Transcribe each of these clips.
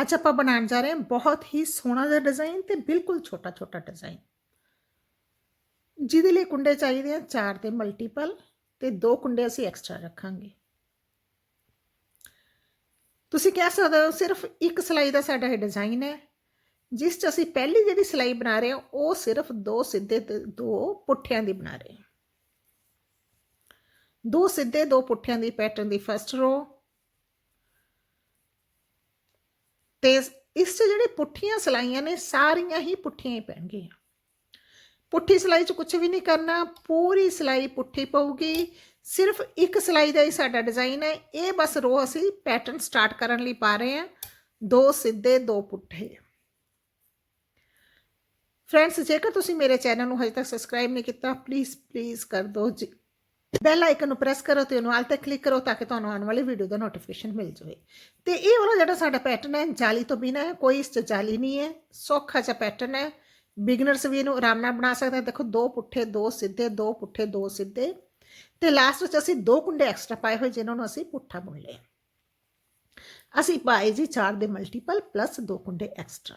ਅੱਜ ਆਪਾਂ ਬਣਾਉਣ ਜਾ ਰਹੇ ਹਾਂ ਬਹੁਤ ਹੀ ਸੋਹਣਾ ਜਿਹਾ ਡਿਜ਼ਾਈਨ ਤੇ ਬਿਲਕੁਲ ਛੋਟਾ ਛੋਟਾ ਡਿਜ਼ਾਈਨ ਜਿਹਦੇ ਲਈ ਕੁੰਡੇ ਚਾਹੀਦੇ ਆ ਚਾਰ ਦੇ ਮਲਟੀਪਲ ਤੇ ਦੋ ਕੁੰਡੇ ਅਸੀਂ ਐਕਸਟਰਾ ਰੱਖਾਂਗੇ। ਤੁਸੀਂ ਕਹਿ ਸਕਦੇ ਹੋ ਸਿਰਫ ਇੱਕ ਸਿਲਾਈ ਦਾ ਸਾਡਾ ਇਹ ਡਿਜ਼ਾਈਨ ਹੈ। ਜਿਸ 'ਚ ਅਸੀਂ ਪਹਿਲੀ ਜਿਹੜੀ ਸਿਲਾਈ ਬਣਾ ਰਹੇ ਹਾਂ, ਉਹ ਸਿਰਫ ਦੋ ਸਿੱਧੇ ਤੇ ਦੋ ਪੁੱਠਿਆਂ ਦੀ ਬਣਾ ਰਹੇ ਹਾਂ। ਦੋ ਸਿੱਧੇ, ਦੋ ਪੁੱਠਿਆਂ ਦੀ ਪੈਟਰਨ ਦੀ ਫਸਟ ਰੋ ਤੇ ਇਸ 'ਚ ਜਿਹੜੇ ਪੁੱਠੀਆਂ ਸਿਲਾਈਆਂ ਨੇ, ਸਾਰੀਆਂ ਹੀ ਪੁੱਠੀਆਂ ਹੀ ਪੈਣਗੀਆਂ। ਪੁੱਠੀ ਸਿਲਾਈ 'ਚ ਕੁਝ ਵੀ ਨਹੀਂ ਕਰਨਾ, ਪੂਰੀ ਸਿਲਾਈ ਪੁੱਠੀ ਪਊਗੀ। ਸਿਰਫ ਇੱਕ ਸਿਲਾਈ ਦਾ ਹੀ ਸਾਡਾ ਡਿਜ਼ਾਈਨ ਹੈ। ਇਹ ਬਸ ਰੋ ਅਸੀਂ ਪੈਟਰਨ ਸਟਾਰਟ ਕਰਨ ਲਈ ਪਾ ਰਹੇ ਹਾਂ। ਦੋ ਸਿੱਧੇ, ਦੋ ਪੁੱਠੇ। ਫਰੈਂਡਸ, ਜੇਕਰ ਤੁਸੀਂ ਮੇਰੇ ਚੈਨਲ ਨੂੰ ਹਜੇ ਤੱਕ ਸਬਸਕ੍ਰਾਈਬ ਨਹੀਂ ਕੀਤਾ ਪਲੀਜ਼ ਪਲੀਜ਼ ਕਰ ਦਿਓ। ਜੀ ਬੈਲ ਆਈਕਨ ਨੂੰ ਪ੍ਰੈਸ ਕਰੋ ਤੇ ਉਹਨੂੰ ਆਲ ਤੇ ਕਲਿੱਕ ਕਰੋ ਤਾਂ ਕਿ ਤੁਹਾਨੂੰ ਆਉਣ ਵਾਲੀ ਵੀਡੀਓ ਦਾ ਨੋਟੀਫਿਕੇਸ਼ਨ ਮਿਲ ਜਾਵੇ। ਤੇ ਇਹ ਵਾਲਾ ਜਿਹੜਾ ਸਾਡਾ ਪੈਟਰਨ ਹੈ, ਜਾਲੀ ਤੋਂ ਬਿਨਾ ਹੈ, ਕੋਈ ਇਸ 'ਚ ਜਾਲੀ ਨਹੀਂ ਹੈ, ਸੌਖਾ ਜਿਹਾ ਪੈਟਰਨ ਹੈ। ਬਿਗਨਰਸ ਵੀ ਇਹਨੂੰ ਆਰਾਮ ਨਾਲ ਬਣਾ ਸਕਦੇ ਦੇਖੋ, ਦੋ ਪੁੱਠੇ, ਦੋ ਸਿੱਧੇ, ਦੋ ਪੁੱਠੇ, ਦੋ ਸਿੱਧੇ। ਤੇ ਲਾਸਟ ਵਿੱਚ ਅਸੀਂ ਦੋ ਕੁੰਡੇ ਐਕਸਟਰਾ ਪਾਏ ਹੋਏ, ਜਿਨ੍ਹਾਂ ਨੂੰ ਅਸੀਂ ਪੁੱਠਾ ਬੁਣ ਲਿਆ। ਅਸੀਂ ਪਾਏ ਜੀ 4 ਦੇ ਮਲਟੀਪਲ ਪਲੱਸ ਦੋ ਕੁੰਡੇ ਐਕਸਟਰਾ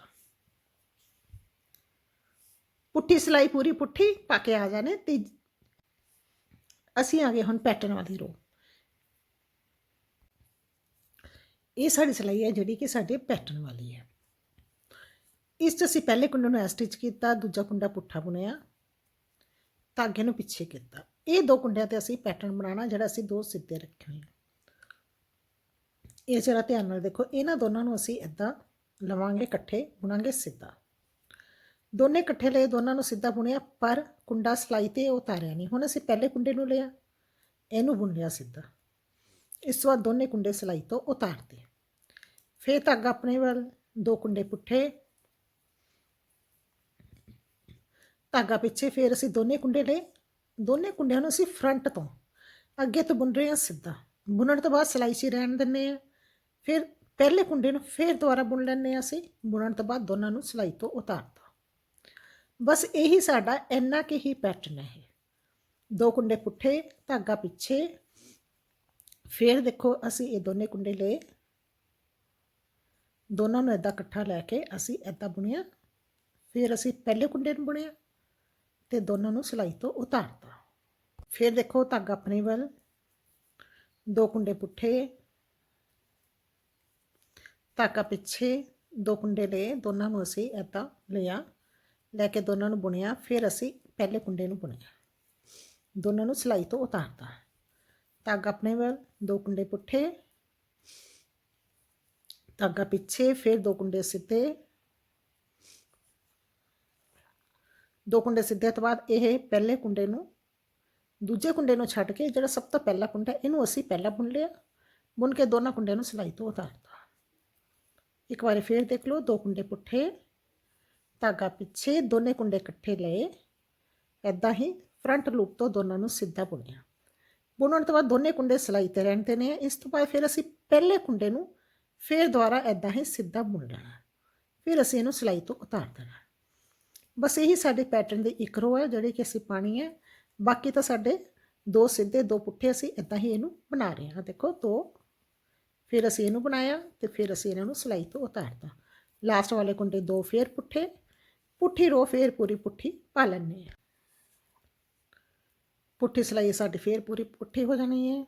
ਪੁੱਠੀ ਸਿਲਾਈ ਪੂਰੀ ਪੁੱਠੀ, ਪਾ ਕੇ ਆ ਜਾਣੇ। ਤੇ ਅਸੀਂ ਆ ਗਏ ਹੁਣ ਪੈਟਰਨ ਵਾਲੀ ਰੋ ਇਹ ਸਾਡੀ ਸਿਲਾਈ ਹੈ ਜਿਹੜੀ ਕਿ ਸਾਡੇ ਪੈਟਰਨ ਵਾਲੀ ਹੈ। ਇਸ 'ਚ ਅਸੀਂ ਪਹਿਲੇ ਕੁੰਡੇ ਨੂੰ ਸਟਿਚ ਕੀਤਾ, ਦੂਜਾ ਕੁੰਡਾ ਪੁੱਠਾ ਬੁਣਿਆ ਧਾਗੇ ਨੂੰ ਪਿੱਛੇ ਕੀਤਾ। ਇਹ ਦੋ ਕੁੰਡਿਆਂ ਤੇ ਅਸੀਂ ਪੈਟਰਨ ਬਣਾਉਣਾ, ਜਿਹੜਾ ਅਸੀਂ ਦੋ ਸਿੱਧੇ ਰੱਖੇ ਹੋਏ ਇਹ ਜਰਾ ਧਿਆਨ ਨਾਲ ਦੇਖੋ, ਇਹਨਾਂ ਦੋਨਾਂ ਨੂੰ ਅਸੀਂ ਇਦਾਂ ਲਵਾਂਗੇ, ਇਕੱਠੇ ਬੁਣਾਂਗੇ ਸਿੱਧਾ। ਦੋਨੇ ਇਕੱਠੇ ਲਏ, ਦੋਨਾਂ ਨੂੰ ਸਿੱਧਾ ਬੁਣਿਆ, ਪਰ ਕੁੰਡਾ ਸਲਾਈ ਤੇ ਉਤਾਰਿਆ ਨਹੀਂ। ਹੁਣ ਅਸੀਂ ਪਹਿਲੇ ਕੁੰਡੇ ਨੂੰ ਲਿਆ, ਇਹਨੂੰ ਬੁਣ ਲਿਆ ਸਿੱਧਾ। ਇਸ ਤੋਂ ਬਾਅਦ ਦੋਨੇ ਕੁੰਡੇ ਸਲਾਈ ਤੋਂ ਉਤਾਰਤੇ। ਫੇਰ ਧਾਗਾ ਆਪਣੇ ਵੱਲ, ਦੋ ਕੁੰਡੇ ਪੁੱਠੇ। ਧਾਗਾ ਪਿੱਛੇ ਫੇਰ ਅਸੀਂ ਦੋਨੇ ਕੁੰਡੇ ਲਏ। ਦੋਨੇ ਕੁੰਡਿਆਂ ਨੂੰ ਅਸੀਂ ਫਰੰਟ ਤੋਂ ਅੱਗੇ ਤੋਂ ਬੁਣ ਰਹੇ ਹਾਂ ਸਿੱਧਾ। ਬੁਣਨ ਤੋਂ ਬਾਅਦ ਸਲਾਈ 'ਚ ਰਹਿਣ ਦਿੰਦੇ ਆ ਫਿਰ ਪਹਿਲੇ ਕੁੰਡੇ ਨੂੰ ਫੇਰ ਦੁਬਾਰਾ ਬੁਣ ਲੈਂਦੇ ਆ ਅਸੀਂ। ਬੁਣਨ ਤੋਂ ਬਾਅਦ ਦੋਨਾਂ ਨੂੰ ਸਲਾਈ ਤੋਂ ਉਤਾਰਤਾ। ਬਸ ਇਹੀ ਸਾਡਾ ਇੰਨਾ ਕਿ ਹੀ ਪੈਟਰਨ ਹੈ ਦੋ ਕੁੰਡੇ ਪੁੱਠੇ, ਧਾਗਾ ਪਿੱਛੇ। ਫਿਰ ਦੇਖੋ ਅਸੀਂ ਇਹ ਦੋਨੇ ਕੁੰਡੇ ਲਏ। ਦੋਨਾਂ ਨੂੰ ਇਦਾਂ ਇਕੱਠਾ ਲੈ ਕੇ ਅਸੀਂ ਇਦਾਂ ਬੁਣਿਆ। ਫਿਰ ਅਸੀਂ ਪਹਿਲੇ ਕੁੰਡੇ ਨੂੰ ਬੁਣਿਆ ਤੇ ਦੋਨਾਂ ਨੂੰ ਸਿਲਾਈ ਤੋਂ ਉਤਾਰਤਾ। ਫਿਰ ਦੇਖੋ ਧਾਗਾ ਆਪਣੇ ਵੱਲ। ਦੋ ਕੁੰਡੇ ਪੁੱਠੇ। ਧਾਗਾ ਪਿੱਛੇ ਦੋ ਕੁੰਡੇ ਲਏ। ਦੋਨਾਂ ਨੂੰ ਅਸੀਂ ਇਦਾਂ ਲਿਆ। ਲੈ ਕੇ ਦੋਨਾਂ ਨੂੰ ਬੁਣਿਆ, ਫਿਰ ਅਸੀਂ ਪਹਿਲੇ ਕੁੰਡੇ ਨੂੰ ਬੁਣਿਆ। ਦੋਨਾਂ ਨੂੰ ਸਿਲਾਈ ਤੋਂ ਉਤਾਰਤਾ। ਧਾਗਾ ਆਪਣੇ ਵੱਲ, ਦੋ ਕੁੰਡੇ ਪੁੱਠੇ, ਧਾਗਾ ਪਿੱਛੇ, ਫਿਰ ਦੋ ਕੁੰਡੇ ਸਿੱਧੇ। ਦੋ ਕੁੰਡੇ ਸਿੱਧੇ ਤੋਂ ਬਾਅਦ ਇਹ ਪਹਿਲੇ ਕੁੰਡੇ ਨੂੰ, ਦੂਜੇ ਕੁੰਡੇ ਨੂੰ ਛੱਡ ਕੇ ਜਿਹੜਾ ਸਭ ਤੋਂ ਪਹਿਲਾ ਕੁੰਡਾ, ਇਹਨੂੰ ਅਸੀਂ ਪਹਿਲਾਂ ਬੁਣ ਲਿਆ। ਬੁਣ ਕੇ ਦੋਨਾਂ ਕੁੰਡਿਆਂ ਨੂੰ ਸਿਲਾਈ ਤੋਂ ਉਤਾਰਤਾ। ਇੱਕ ਵਾਰੀ ਫੇਰ ਦੇਖ ਲਓ, ਦੋ ਕੁੰਡੇ ਪੁੱਠੇ ਧਾਗਾ ਪਿੱਛੇ ਦੋਨੇ ਕੁੰਡੇ ਇਕੱਠੇ ਲਏ। ਐਦਾਂ ਹੀ ਫਰੰਟ ਲੂਪ ਤੋਂ ਦੋਨਾਂ ਨੂੰ ਸਿੱਧਾ ਬੁਣਿਆ। ਬੁਣਨ ਤੋਂ ਬਾਅਦ ਦੋਨੇ ਕੁੰਡੇ ਸਿਲਾਈ ਤੇ ਰਹਿੰਦੇ ਨੇ ਇਸ ਤੋਂ ਬਾਅਦ ਫਿਰ ਅਸੀਂ ਪਹਿਲੇ ਕੁੰਡੇ ਨੂੰ ਫਿਰ ਦੁਬਾਰਾ ਐਦਾਂ ਹੀ ਸਿੱਧਾ ਬੁਣ ਲੈਣਾ। ਫਿਰ ਅਸੀਂ ਇਹਨੂੰ ਸਿਲਾਈ ਤੋਂ ਉਤਾਰ ਦੇਣਾ। ਬਸ ਇਹੀ ਸਾਡੇ ਪੈਟਰਨ ਦੀ ਇੱਕ ਰੋ ਹੈ ਜਿਹੜੀ ਕਿ ਅਸੀਂ ਪਾਣੀ ਹੈ ਬਾਕੀ ਤਾਂ ਸਾਡੇ ਦੋ ਸਿੱਧੇ, ਦੋ ਪੁੱਠੇ ਅਸੀਂ ਇਦਾਂ ਹੀ ਇਹਨੂੰ ਬਣਾ ਰਹੇ ਹਾਂ ਦੇਖੋ, ਦੋ। ਫਿਰ ਅਸੀਂ ਇਹਨੂੰ ਬਣਾਇਆ ਤੇ ਫਿਰ ਅਸੀਂ ਇਹਨਾਂ ਨੂੰ ਸਿਲਾਈ ਤੋਂ ਉਤਾਰਤਾ। ਲਾਸਟ ਵਾਲੇ ਕੁੰਡੇ ਦੋ ਫੇਰ ਪੁੱਠੇ ਪੁੱਠੀ ਰੋ ਫੇਰ ਪੂਰੀ ਪੁੱਠੀ ਪਾ ਲੈਣੇ ਆ ਪੁੱਠੀ ਸਿਲਾਈ ਸਾਡੀ ਫੇਰ ਪੂਰੀ ਪੁੱਠੀ ਹੋ ਜਾਣੀ ਹੈ।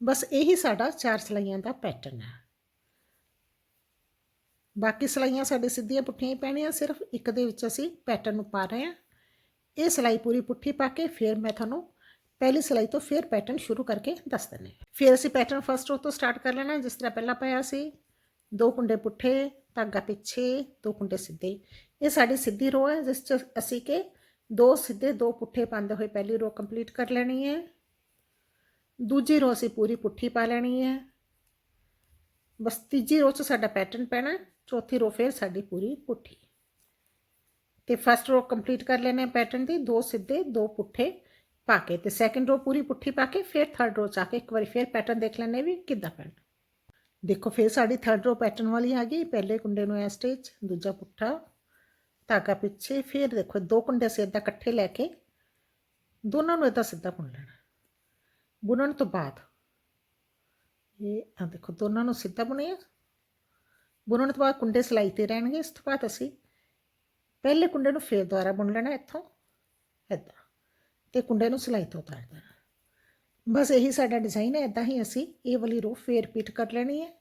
ਬਸ ਇਹੀ ਸਾਡਾ ਚਾਰ ਸਿਲਾਈਆਂ ਦਾ ਪੈਟਰਨ ਹੈ। ਬਾਕੀ ਸਿਲਾਈਆਂ ਸਾਡੇ ਸਿੱਧੀਆਂ ਪੁੱਠੀਆਂ ਹੀ ਪੈਣੀਆਂ, ਸਿਰਫ ਇੱਕ ਦੇ ਵਿੱਚ ਅਸੀਂ ਪੈਟਰਨ ਨੂੰ ਪਾ ਰਹੇ ਹਾਂ। ਇਹ ਸਿਲਾਈ ਪੂਰੀ ਪੁੱਠੀ ਪਾ ਕੇ ਫਿਰ ਮੈਂ ਤੁਹਾਨੂੰ ਪਹਿਲੀ ਸਿਲਾਈ ਤੋਂ ਫਿਰ ਪੈਟਰਨ ਸ਼ੁਰੂ ਕਰਕੇ ਦੱਸ ਦਿੰਨੇ ਫਿਰ ਅਸੀਂ ਪੈਟਰਨ ਫਸਟ ਰੋ ਤੋਂ ਸਟਾਰਟ ਕਰ ਲੈਣਾ, ਜਿਸ ਤਰ੍ਹਾਂ ਪਹਿਲਾਂ ਪਾਇਆ ਸੀ। ਦੋ ਕੁੰਡੇ ਪੁੱਠੇ ਧਾਗਾ ਪਿੱਛੇ ਦੋ ਕੁੰਡੇ ਸਿੱਧੇ ਇਹ ਸਾਡੀ ਸਿੱਧੀ ਰੋ ਹੈ, ਜਿਸ ਚ ਅਸੀਂ ਕਿ ਦੋ ਸਿੱਧੇ, ਦੋ ਪੁੱਠੇ ਪਾਉਂਦੇ ਹੋਏ ਪਹਿਲੀ ਰੋ ਕੰਪਲੀਟ ਕਰ ਲੈਣੀ ਹੈ। ਦੂਜੀ ਰੋ ਅਸੀਂ ਪੂਰੀ ਪੁੱਠੀ ਪਾ ਲੈਣੀ ਹੈ। ਬਸ ਤੀਜੀ ਰੋ 'ਚ ਸਾਡਾ ਪੈਟਰਨ ਪੈਣਾ ਚੌਥੀ ਰੋ ਫਿਰ ਸਾਡੀ ਪੂਰੀ ਪੁੱਠੀ। ਤੇ ਫਸਟ ਰੋ ਕੰਪਲੀਟ ਕਰ ਲੈਣੇ ਪੈਟਰਨ ਦੀ, ਦੋ ਸਿੱਧੇ, ਦੋ ਪੁੱਠੇ ਪਾ ਕੇ ਤੇ ਸੈਕੰਡ ਰੋ ਪੂਰੀ ਪੁੱਠੀ ਪਾ ਕੇ ਫਿਰ ਥਰਡ ਰੋ ਚ ਆ ਕੇ ਇੱਕ ਵਾਰੀ ਫਿਰ ਪੈਟਰਨ ਦੇਖ ਲੈਣੇ ਵੀ ਕਿੱਦਾਂ ਪੈਣਾ। ਦੇਖੋ, ਫਿਰ ਸਾਡੀ ਥਰਡ ਰੋ ਪੈਟਰਨ ਵਾਲੀ ਆ ਗਈ। ਪਹਿਲੇ ਕੁੰਡੇ ਨੂੰ ਐ ਸਟਿਚ ਦੂਜਾ ਪੁੱਠਾ, ਧਾਗਾ ਪਿੱਛੇ, ਫਿਰ ਦੇਖੋ, ਦੋ ਕੁੰਡੇ ਸੇ ਇਦਾਂ ਇਕੱਠੇ ਲੈ ਕੇ, ਦੋਨਾਂ ਨੂੰ ਇਦਾਂ ਸਿੱਧਾ ਬੁਣ ਲੈਣਾ। ਬੁਣਨ ਤੋਂ ਬਾਅਦ, ਇਹ ਆ ਦੇਖੋ, ਦੋਨਾਂ ਨੂੰ ਸਿੱਧਾ ਬੁਣਿਆ। ਬੁਣਨ ਤੋਂ ਬਾਅਦ ਕੁੰਡੇ ਸਿਲਾਈ ਤੇ ਰਹਿਣਗੇ। ਇਸ ਤੋਂ ਬਾਅਦ ਅਸੀਂ ਪਹਿਲੇ ਕੁੰਡੇ ਨੂੰ ਫੇਰ ਦੁਬਾਰਾ ਬੁਣ ਲੈਣਾ ਇੱਥੋਂ ਇੱਦਾਂ ਤੇ ਕੁੰਡੇ ਨੂੰ ਸਿਲਾਈ ਤੋਂ ਉਤਾਰ ਦੇਣਾ। ਬਸ ਇਹੀ ਸਾਡਾ ਡਿਜ਼ਾਈਨ ਹੈ ਇਦਾਂ ਹੀ ਅਸੀਂ ਇਹ ਵਾਲੀ ਰੋ ਫੇਰ ਪੀਟ ਕਰ ਲੈਣੀ ਹੈ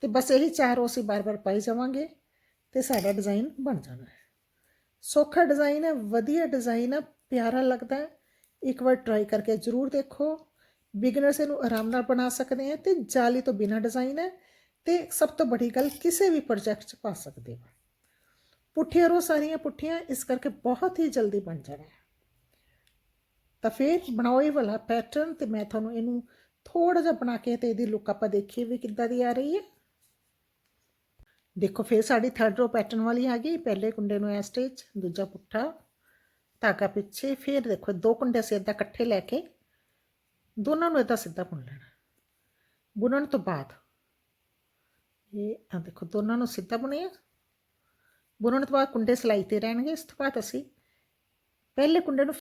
ਤੇ ਬਸ ਇਹੀ ਚਾਰ ਰੋ ਅਸੀਂ ਬਾਰ-ਬਾਰ ਪਾਈ ਜਾਵਾਂਗੇ ਤੇ ਸਾਡਾ ਡਿਜ਼ਾਈਨ ਬਣ ਜਾਣਾ ਹੈ। ਸੌਖਾ ਡਿਜ਼ਾਈਨ ਹੈ, ਵਧੀਆ ਡਿਜ਼ਾਈਨ ਹੈ, ਪਿਆਰਾ ਲੱਗਦਾ ਹੈ। ਇੱਕ ਵਾਰ ਟਰਾਈ ਕਰਕੇ ਜ਼ਰੂਰ ਦੇਖੋ। ਬਿਗਨਰਸ ਇਹਨੂੰ ਆਰਾਮ ਨਾਲ ਬਣਾ ਸਕਦੇ ਆ ਤੇ ਜਾਲੀ ਤੋਂ ਬਿਨਾ ਡਿਜ਼ਾਈਨ ਹੈ ਤੇ ਸਭ ਤੋਂ ਬੜੀ ਗੱਲ ਕਿਸੇ ਵੀ ਪ੍ਰੋਜੈਕਟ 'ਚ ਪਾ ਸਕਦੇ ਹੋ। ਪੁੱਠੀਆਂ ਰੋ ਸਾਰੀਆਂ ਪੁੱਠੀਆਂ, ਇਸ ਕਰਕੇ ਬਹੁਤ ਹੀ ਜਲਦੀ ਬਣ ਜਾਣਾ ਹੈ। ਤਾਂ ਫਿਰ ਬਣਾਓ, ਇਹ ਵਾਲਾ ਪੈਟਰਨ ਤੇ ਮੈਂ ਤੁਹਾਨੂੰ ਇਹਨੂੰ ਥੋੜਾ ਜਿਹਾ ਬਣਾ ਕੇ ਤੇ ਇਹਦੀ ਲੁੱਕ ਆਪਾਂ ਦੇਖੀਏ ਵੀ ਕਿੱਦਾਂ ਦੀ ਆ ਰਹੀ ਹੈ। ਦੇਖੋ ਫਿਰ ਸਾਡੀ ਥਰਡ ਰੋ ਪੈਟਰਨ ਵਾਲੀ ਆ ਗਈ, ਪਹਿਲੇ ਕੁੰਡੇ ਨੂੰ ਇਸ ਸਟੇਜ ਦੂਜਾ ਪੁੱਠਾ, ਧਾਗਾ ਪਿੱਛੇ, ਫਿਰ ਦੇਖੋ ਦੋ ਕੁੰਡੇ ਅਸੀਂ ਏਦਾਂ ਇਕੱਠੇ ਲੈ ਕੇ, ਦੋਨਾਂ ਨੂੰ ਏਦਾਂ ਸਿੱਧਾ ਬੁਣ ਲੈਣਾ। ਬੁਣਨ ਤੋਂ ਬਾਅਦ ਇਹ ਆ ਦੇਖੋ ਦੋਨਾਂ ਨੂੰ ਸਿੱਧਾ ਬੁਣਿਆ। ਬੁਣਨ ਤੋਂ ਬਾਅਦ ਕੁੰਡੇ ਸਿਲਾਈ ਤੇ ਰਹਿਣਗੇ, ਇਸ ਤੋਂ ਬਾਅਦ ਅਸੀਂ ਪਹਿਲੇ ਕੁੰਡੇ ਨੂੰ